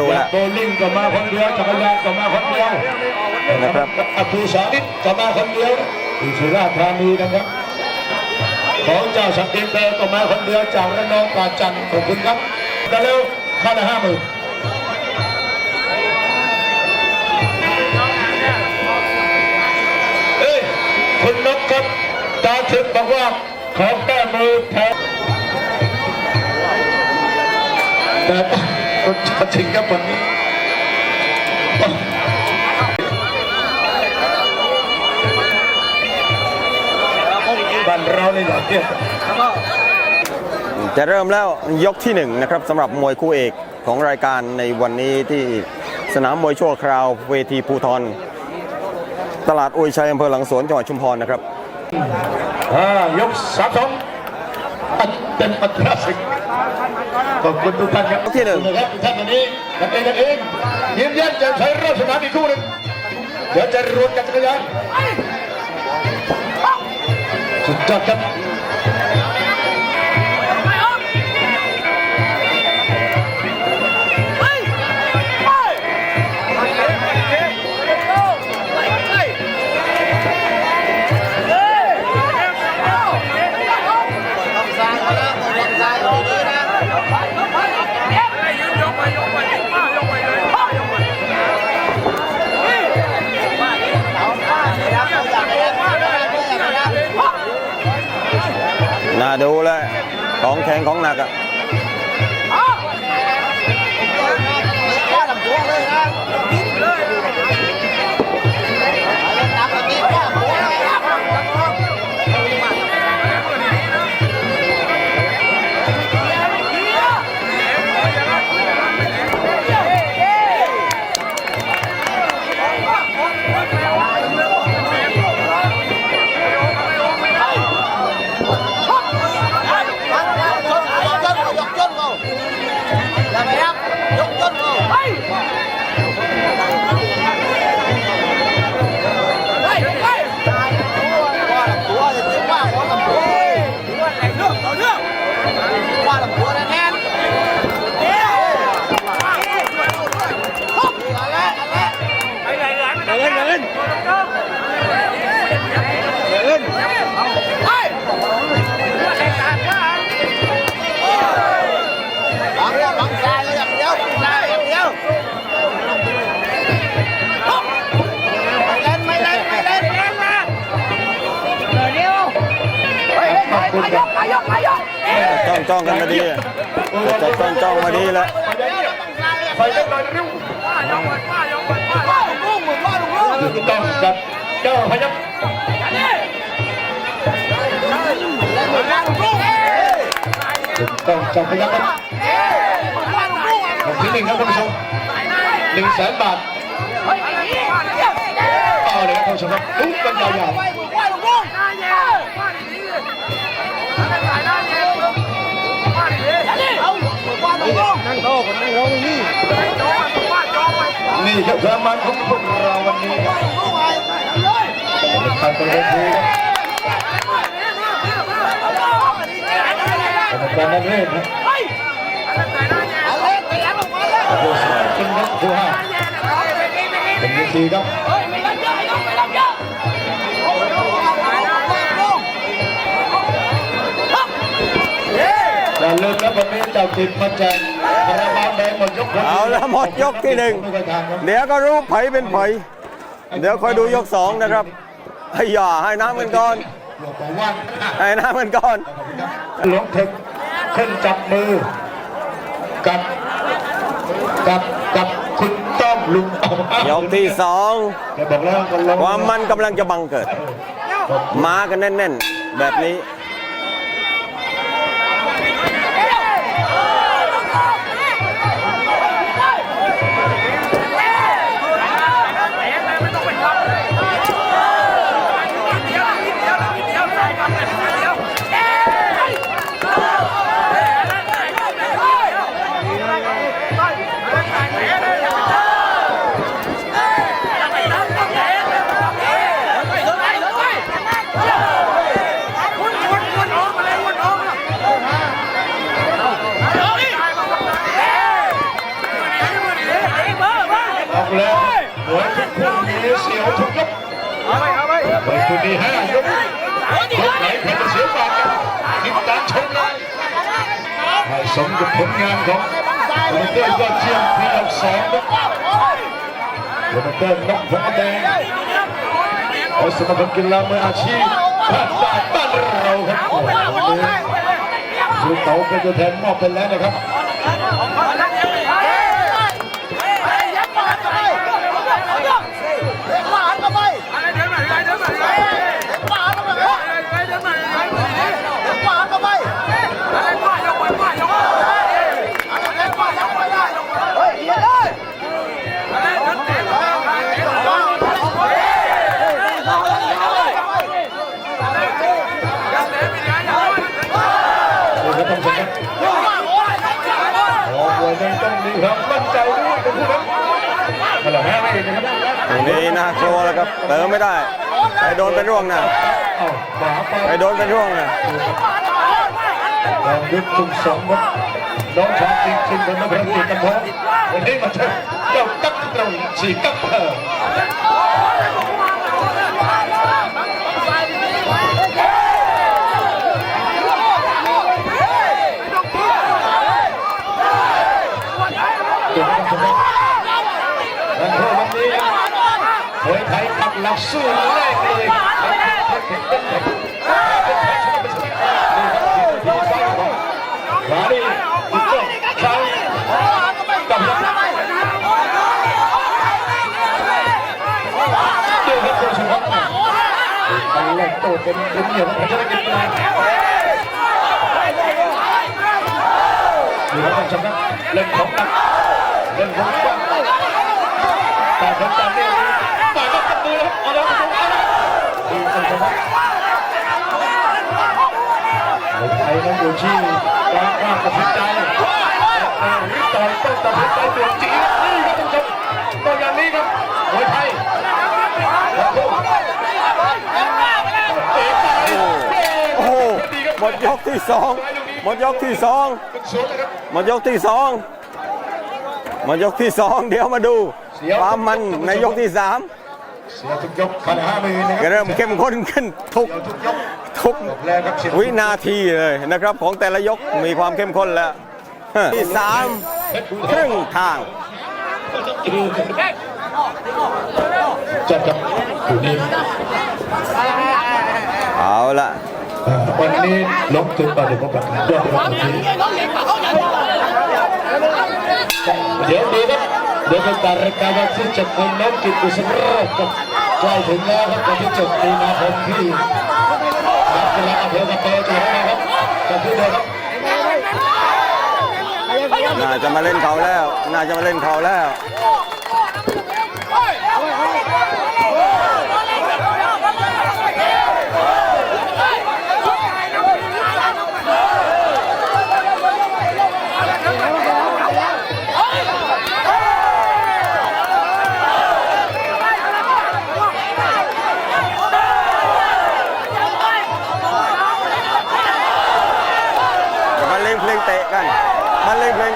ครูแล้วโบลิ่งก็มาคนเดียวจักรยานก็มาคนเดียวนะครับอภิสานิตก็มาคนเดียวที่สุราษฎร์ธานีนะครับ ของเจ้าสักดินเตก็มาคนเดียวจากระนองกาจันทร์ขอบคุณครับแต่เร็วค่าละห้าหมื่นเอ้ยคุณนกครับตาถึงบอกว่าขอแก้มือแทนแต่ คนจะถึงกับวันนี้บ้านเราเนี่ยอย่างเดียวจะเริ่มแล้วยกที่หนึ่งนะครับสำหรับมวยคู่เอกของรายการในวันนี้ที่สนามมวยชั่วคราวเวทีภูทรตลาดอุยชัยอำเภอหลังสวนจังหวัดชุมพรนะครับอ่ายกสามสองอันเต็มอัตราสิก ขอบคุณทุกท่านครับยกที่หนึ่งนะครับทุกท่านวันนี้กันเองกันเองยิ้มแย้มแจ่มใสรอบสนามอีกคู่หนึ่งเดี๋ยวจะรวนกันจักรยานสุดยอดครับ น่าดูเลยของแข็งของหนักอะ แล้วพยายามยกต้นเฮ้ย จ้องจ้องกันมาดีอะจะจ้องจ้องมาดีแล้วไปเล่นหน่อยเร็วถูกต้องครับเจ้าพยัคฆ์ถูกต้องเจ้าพยัคฆ์ครับของที่หนึ่งครับท่านผู้ชมหนึ่งแสนบาทเอาเลยครับท่านผู้ชมครับลุ้นกันยาวๆ นี่ครับความมันของพวกเราวันนี้ครับทางบริเวณทีครับกรรมการนักเล่นครับผู้สมัครเป็นนักผู้ห้าเป็นวิธีครับ อย่าลืมนะวันนี้เจ้าติดมาแจกคาราบาวแดงหมดยกเอาละหมดยกที่หนึ่งไม่เคยทานครับเดี๋ยวก็รู้ไผเป็นไผเดี๋ยวคอยดูยกสองนะครับให้ย่าให้น้ำกันก่อนหลวงปู่ว่างให้น้ำกันก่อนหลวงเทคขึ้นจับมือ กับกับกับคุณต้อมลุงเอายกที่สองแกบอกแล้วกันลงความมันกำลังจะบังเกิด มากันแน่น ๆ แบบนี้ คู่นี้ห้ายกยกไหนใครจะเสียบาทกันติดตามชมเลยให้สมกับผลงานของโปรโมเตอร์ยอดเยี่ยมปีอันสองนะโปรโมเตอร์นกพงษ์แดงเอาสมาคมกีฬามืออาชีพภาคใต้บ้านเราครับโอ้โหวันนี้คือเต๋าเป็นตัวแทนมอบไปแล้วนะครับ ตรงนี้น่ากลัวแล้วครับเติมไม่ได้ไปโดนเป็นร่วงนะไปโดนเป็นร่วงนะลองยุบจุ่มสองครับน้องชายจริงๆเป็นนักเรียนตีกันท้องวันนี้มาเจอเจ้ากั๊กเราฉีกกั๊กเธอ ไทยกับหลักสู้แรกเลยขวาดิอีกตัวซ้ายกับยับเดี๋ยวครับตัวสุดท้ายไปแรกโตเป็นเป็นเหนียวของพระเจ้ากินมานี่ครับท่านผู้ชมครับเล่นของหนักเล่นของกว้างแต่คนจำได้ดีต่อยกับประตูแล้วเอาแล้วประตูเอาแล้วดีท่านผู้ชมครับไทยนั้นอยู่ที่การกล้าตัดสินใจเออนี่ต่อยต้องตัดสินใจตัวจริงนี่ครับท่านผู้ชมตัวอย่างนี้ครับมวยไทยเตะไปโอ้โหหมดยกที่สองหมดยกที่สองเป็นศูนย์นะครับหมดยกที่สองหมดยกที่สองเดี๋ยวมาดูความมันในยกที่สาม เสียทุกยกพันห้าหมื่นนะครัเริ่มเข้มข้นขึ้นทุกเสียทุกยกทุกจบแล้วครับเสียวินาทีเลยนะครับ ของแต่ละยกมีความเข้มข้นแล้วฮะที่สามครึ่งทางจัดกับอยู่นี่เอาละอ่าวันนี้ลบถึงต่อเดี๋ยวผมแบบยอดเป็นวันนี้เดี๋ยวดีครับ เดี๋ยวเป็นการรายการว่าที่จะเป็นน้ำกิจกุศลโรคครับใกล้ถึงแล้วครับวันที่7มีนาคมที่นักกีฬาอำเภอกระเตยจังหวัดนะครับกับที่เดียวครับน่าจะมาเล่นเขาแล้ว น่าจะมาเล่นเขาแล้ว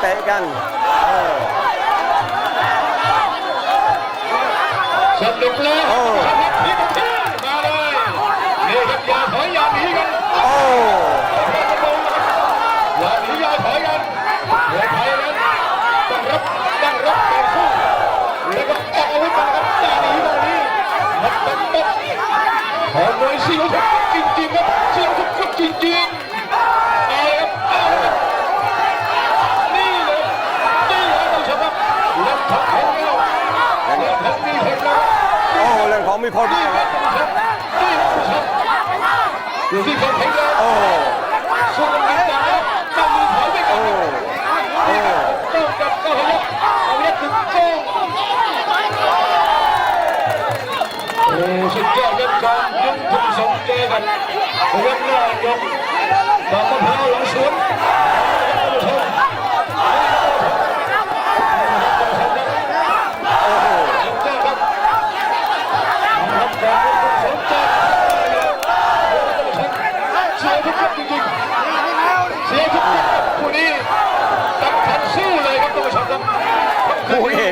เล่นเพลงเตะกัน โอ้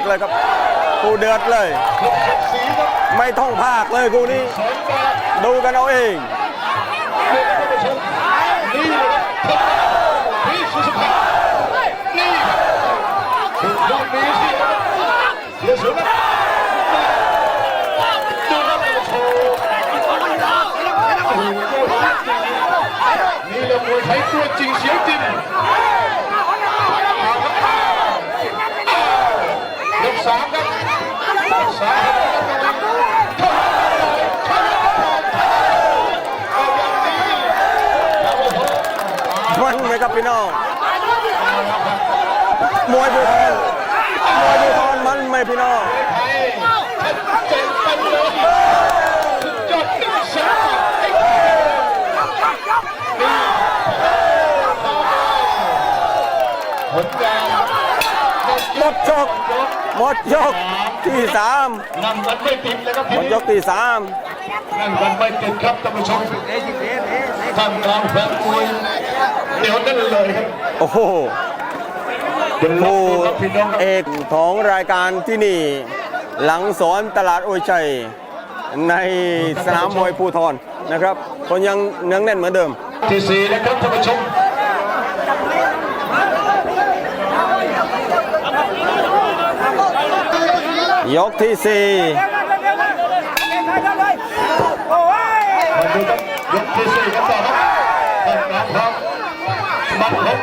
เลยครับกูเดือดเลย ไม่ท่องภาคเลยกูนี้สองบาทดูกันเอาเองนี่ครับท่ชูชัยนี่พี่ชูชัยเดือดูครับโชว์นี่แหละมวยไทยตัวจริงเสียงจริง หมดยกหมดยกที่สามนั่งกันไม่ติดเลยครับหมดยกที่สามนั่งกันไม่ติดครับท่านผู้ชมท่านกลางแฟนมวยเดี๋ยวนั่นเลยครับโอ้โหเป็นลูผู้กครับพี่น้องครับเอกของรายการที่นี่ หลังสอนตลาดโอยชัย ในสนามมวยภูทรนะครับ คนยังเนืองแน่นเหมือนเดิมที่สี่นะครับท่านผู้ชม ยกที่สี่มาดูครับยกที่สี่กันต่อครับท่านกลางพร้อมบัตรลบ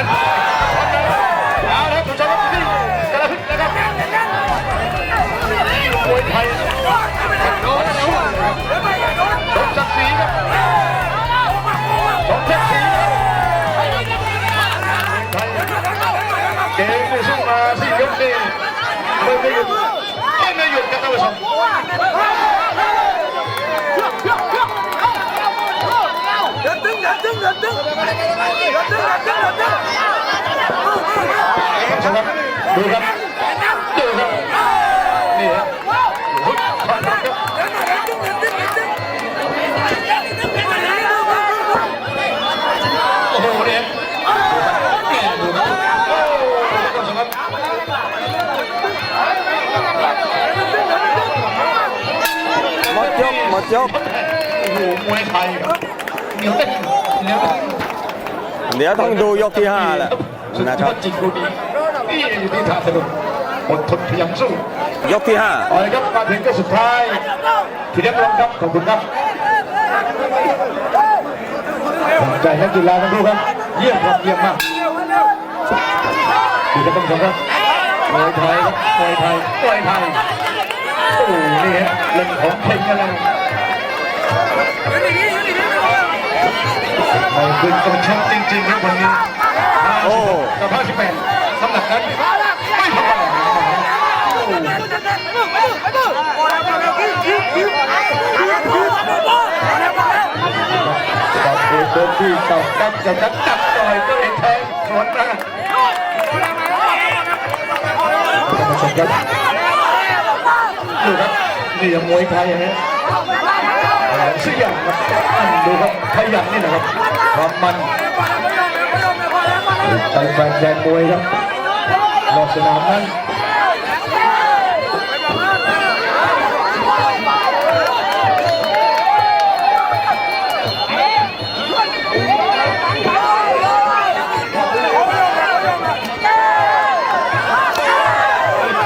แล้วครับเจ้าเอกนั้นเอาละครับคุณผู้ชมครับนี่กระพริบนะครับมวยไทยโดนแล้วสมศักดิ์ศรีครับสมศักดิ์ศรีครับเกมที่สู้มาสี่ยกนี่ไม่ไม่หยุดไม่ไม่หยุดครับท่านผู้ชม ดูครับดูครับนี่ฮะโอ้โหขอบคุณครับโอ้โหเนี่ยเนี่ยดูครับโอ้โหท่านผู้ชมครับหมดยกหมดยกโอ้โหมวยไทยครับ เดี๋ยวต้องดูยกที่ห้าแหละนะครับจริงดูดีนี่อยู่ที่ท่าสนุกอดทนพยายามสู้ยกที่ห้าเอาละครับมาถึงก็สุดท้ายที่เรียบร้อยครับขอบคุณครับใจนักกีฬาทั้งคู่ครับ เยี่ยมครับเยี่ยมมากดีครับท่านผู้ชมครับมวยไทยครับมวยไทยมวยไทยโอ้โหนี่ฮะเล่นของเพ่งกันเลย ไม่ขึ้นต้องชกจริงๆครับวันนี้โอ้กับ58น้ำหนักนั้นไม่ธรรมดาโอ้โหกับเอเดนที่ตอกกับจะนัดจับต่อยก็เองแทงสวนมาท่านผู้ชมครับดูครับนี่ยังมวยไทยฮะแหลม เสียงครับท่านดูครับขยันนี่นะครับความมันใจแฟนแฟนมวยครับนอกสนามนั้น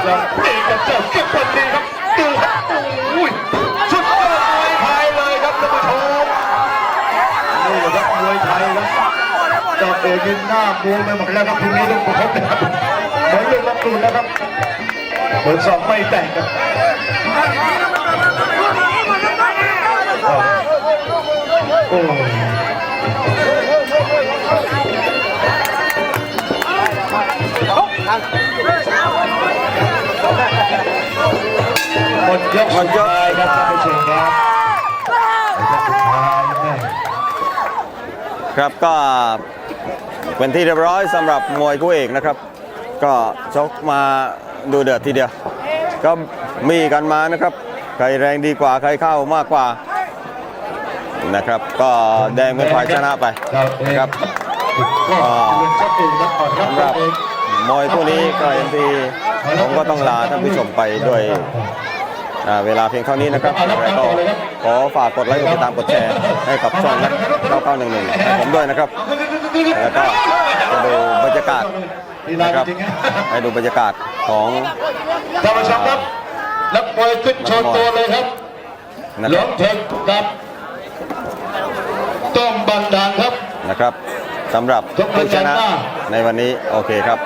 ครับนี่กับเจ้าเก็บคนดีครับดูครับโอ้ยสุดยอดมวยไทยเลยครับท่านผู้ชมนี่แหละครับมวยไทยครับเจ้าเอก ยินหน้าบวมไปหมดแล้วครับทีนี้ลูกประคบนะครับเหมือนลูกรับตูนนะครับเบอร์สองไม่แตกครับโอ้หมดยกสุดท้ายครับท่านผู้ชมครับครับก็ เป็นที่เรียบร้อยสำหรับมวยคู่เอกนะครับ ก็ชกมาดูเดือดทีเดียว ก็มีกันมานะครับ ใครแรงดีกว่าใครเข้ามากกว่านะครับ ก็แดงเป็นฝ่ายชนะไปนะครับก็สำหรับมวยคู่นี้ก็เอ็มพีผมก็ต้องลาท่านผู้ชมไปด้วยเวลาเพียงเท่านี้นะครับแล้วก็ขอฝากกดไลค์กดติดตามกดแชร์ให้กับช่องนัก9911ให้ผมด้วยนะครับ แล้วก็จะดูบรรยากาศลีลานะครับจริงๆนะให้ดูบรรยากาศของท่านผู้ชมครับนักมวยขึ้นโชว์ตัวเลยครับนะหคลรัวบงเทคกับต้อมบันดาลครับนะครับสำหรับผู้ชนะในวันนี้โอเคครับ